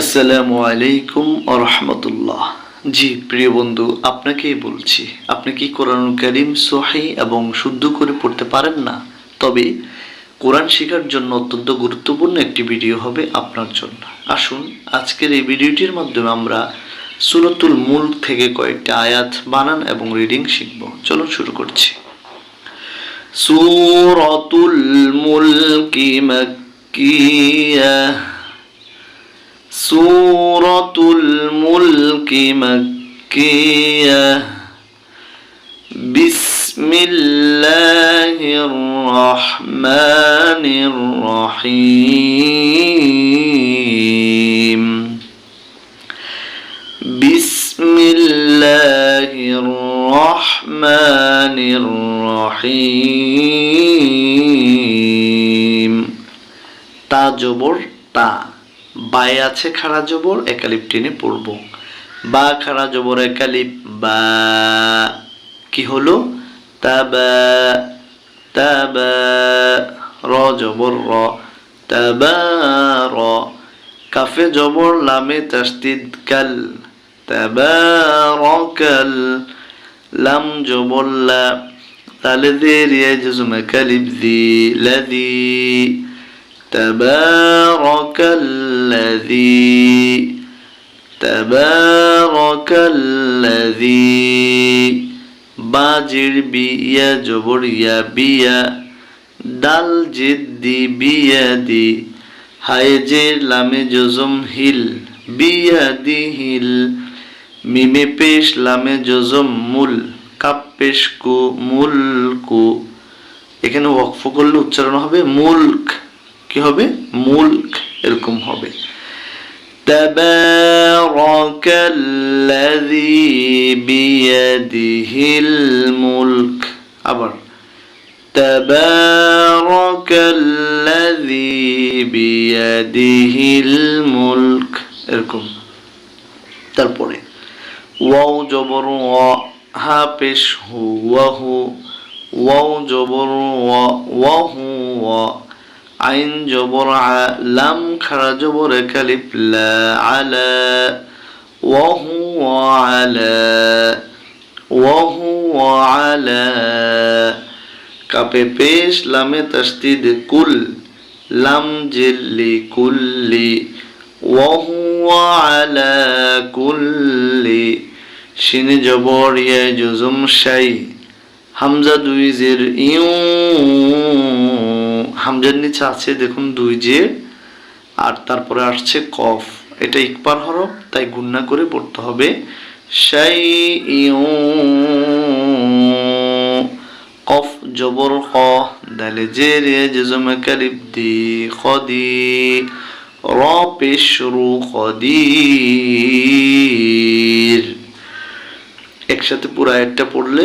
আসসালামু আলাইকুম আরহামতুল্লাহ জি, প্রিয় বন্ধু, আপনাকেই বলছি, আপনি কি কোরআন করিম সহি এবং শুদ্ধ করে পড়তে পারেন না? তবে কোরআন শেখার জন্য অত্যন্ত গুরুত্বপূর্ণ একটি ভিডিও হবে আপনার জন্য। আসুন, আজকের এই ভিডিওটির মাধ্যমে আমরা সুরতুল মূল থেকে কয়েকটি আয়াত বানান এবং রিডিং শিখব। চলুন শুরু করছি। সুরতুল মুলকি মাক্কিয়াহ سورة الملك مكية. بسم الله الرحمن الرحيم. بسم الله الرحمن الرحيم. تاجبر تاجبر বায়ে আছে খাড়া জবর, একালিপ টেনে পড়ব। বা খাড়া জবর, একালিপ, বা কি হলো? তাবা তাবা র জবর, র। তাবা র। কাফে জবর, লামে তাস্তিদ কাল। তাবারাকাল লাম জবর, লা। তালে দের ইয়াজুম কালিব দি। تبارك الذي تبارك الذي বাজির বিয়া জবর ইয়া বিয়া ডাল জিদ্দি বিয়া দি হায় যে লামে জজম হিল বিয়া দি হিল মিমে পেশ লামে জজম মুল কাপ পেশ কু মুল কু এখানে ওয়াকফ করলে উচ্চারণ হবে মুল্ক কি হবে মুল্ক এরকম হবে تبارك الذي بيده الملك আবার تبارك الذي بيده الملك এরকম তারপরে ওয়াও জবর ওয়া হা পেশ হু ওয়াহু ওয়াও জবর ওয়া ওয়াহু ওয়া আইন জবর লাম খারা জবর কালিফ আলা আলা ওয়াহু আলা। কাপে পেশ, লামে তস্তিদ কুল, লাম জিল্লি কুল্লি আলা কুল্লি। শিনে জবর ইয়া জুজুম শাই, হামজা দুই জের ইউ। হামজার নিচে আছে, দেখুন, দুই জে, আর তারপরে আসছে কফ। এটা ইকবার হরফ, তাই গুন্না করে পড়তে হবে। শাই কফ জবর খ দালে জে রে জজমে কালিব দি খদি, র পেশ রু খদির। একসাথে পুরো আয়াতটা পড়লে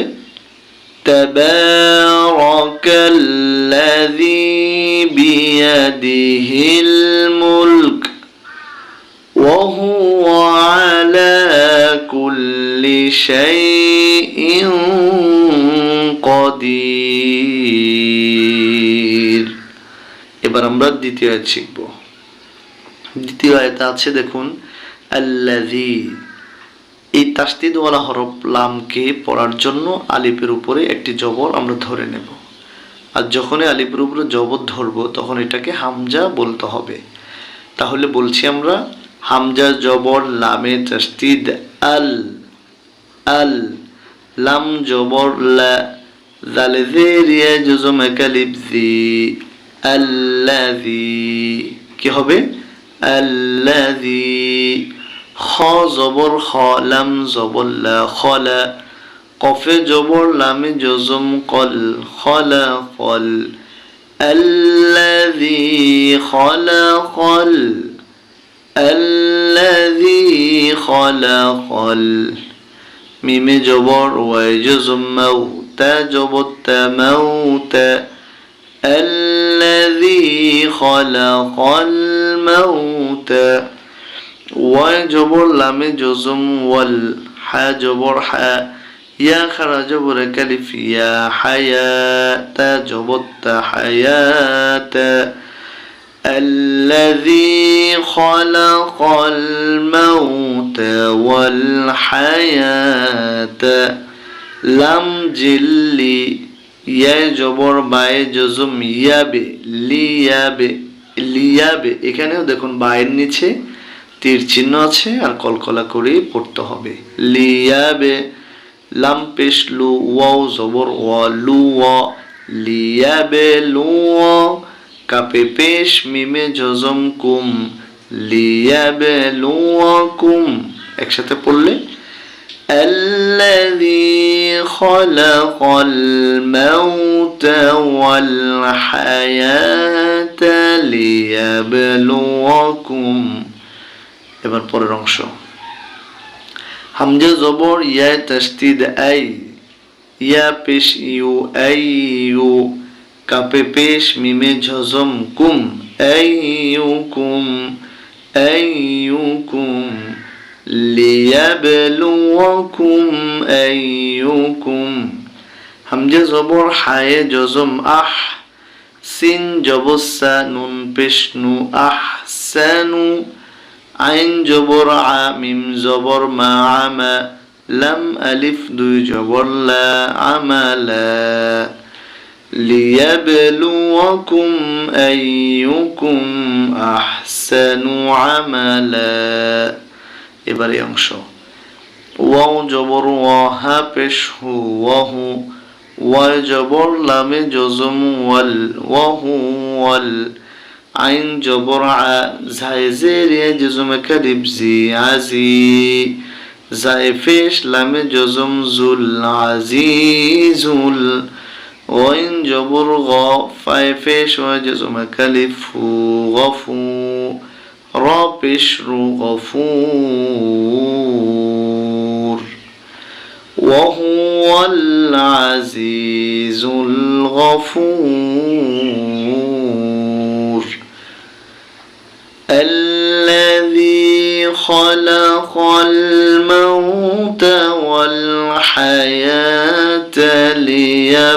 تبارك الذي بيده الملك وهو على كل شيء قدير এবার আমরা দ্বিতীয় আয়াত শিখব দ্বিতীয় আয়াত আছে দেখুন আল্লাযী এই তাস্তিদওয়ালা হরফ লামকে পড়ার জন্য আলিপের উপরে একটি জবর আমরা ধরে নেব। আর যখনই আলিপের উপরে জবর ধরব, তখন এটাকে হামজা বলতে হবে। তাহলে বলছি আমরা, হামজা, জবর, লামে তাস্তিদ আল আল, লাম, জবর, লা জালে জেরিয়া জুজম একালিব জি, আল্লাযী। কি হবে? আল্লাযী। খ জবর খ লাম জবর লা খলা কফে জবর লামে জজম কল খলা কল الذي خلق ال الذي خلق ال মিম জবর ওয়াই জজম موت জবর موت الذي خلق الموت ওয়াই জবর লামে জজম ওয়াল হা জবর হা ইয়া খারা জবর কালিফ ইয়া হায়াতা জবত্তা হায়াতা الذي خلق الموت والحياة লাম জিল্লি ইয়া জবর বায়ে জজম ইয়াবে লিয়াবে লিয়াবে এখানেও দেখুন বায়ের নিচে তীর চিহ্ন আছে আর কলকলা করে পড়তে হবে লিয়াবে লাম পেশ লু ওয়াও জবর ওয়া লু ওয়া লিয়াবে লু ওয়া কাপে পেশ মিমে জজম কুম লিয়াবে লু ওয়া কুম একসাথে পড়লে الذي خلق الموت والحياة ليبلوكم এবার পরের অংশ। হামজা জবর, ইয়া তাসদিদ আই, ইয়া পেশ, ইউ, আই, ইউ, কাপে পেশ, মিমে ঝজম কুম, আই, ইউ, কুম, আই, ইউ, কুম লিয়াবলুয়াকুম আইয়ুকুম হামজা জবর, হায়ে জজম আহ, সিন জবসা নুন পেশনু আহ সানু আইন জবর আ মিম জবর মা আমা লাম আলিফ দুই জবর লা আমালা ليبلوكم أيكم أحسن عملا এবারে অংশ ওয়াও জবর ওয়াহা পেশ হু ওয়াহু ওয়াই জবর লামে জজম ওয়াল ওয়াহু ওয়াল عين جبرع زاي زيري جزم كلب زي عزي زاي فيش لم جزم زل عزيز وإن جبر غا فاي فيش وجزم كلب غفو. رابش غفور. وهو العزيز الغفور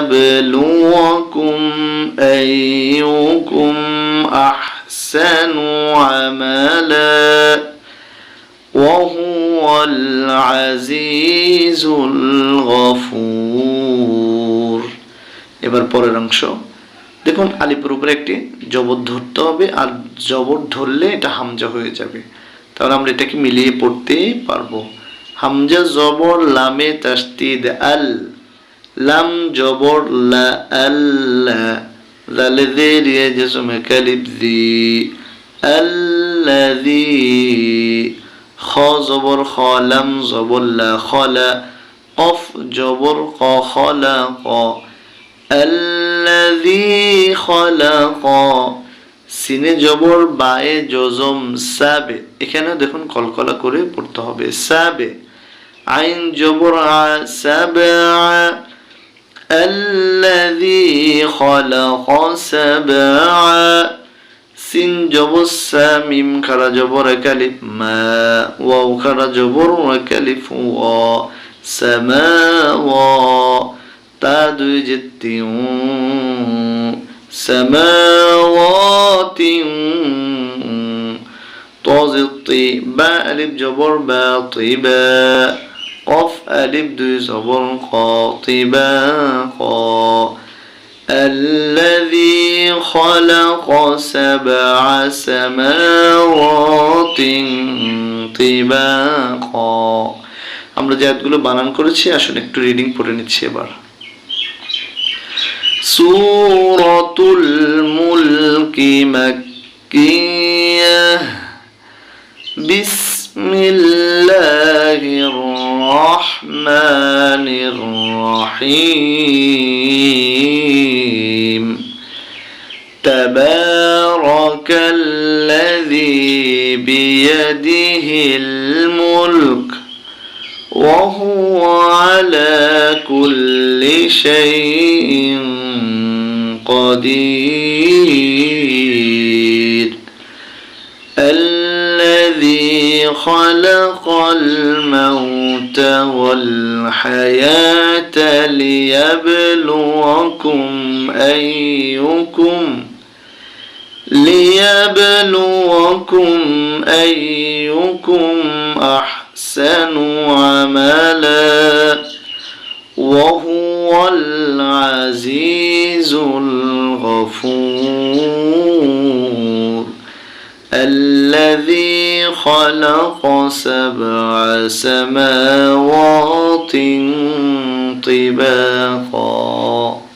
ليبلوكم أيكم أحسن أحسنوا عملا وهو العزيز الغفور এবার পরের অংশ দেখুন আলিপুর উপরে একটি জবর ধরতে হবে আর জবর ধরলে এটা হামজা হয়ে যাবে তাহলে আমরা এটাকে মিলিয়ে পড়তে পারবো হামজা জবর লামে তাস্তিদ আল লাম জবর লা আল্লা الذي يجزم كلب ذي الذي خا زبر خالم زبر لا خلا قف جبر قا خلق الذي خلق সিনে জবর বায়ে জজম সাবে এখানে দেখুন কলকলা করে পড়তে হবে সাবে আইন জবর আ সাবে الذي خلق سبعا. سين جبس ميم كرا جبر كلف ما واو كرا جبر وكلف و سماوا تادو جتيون سماوات طازطي با ألف جبر با طيبا قف ألف دو زبر قاطبا الذي خلق سبع سماوات طباقا আমরা যে আয়াতগুলো বানান করেছি আসুন একটু রিডিং পড়ে নিচ্ছি এবার সুরাতুল মুলকি মাক্কিয়াহ الرحمن الرحيم. تبارك الذي بيده الملك وهو على كل شيء قدير. خلق الموت والحياة ليبلوكم أيكم ليبلوكم أيكم أحسن عملا وهو خلق سبع سماوات طباقا.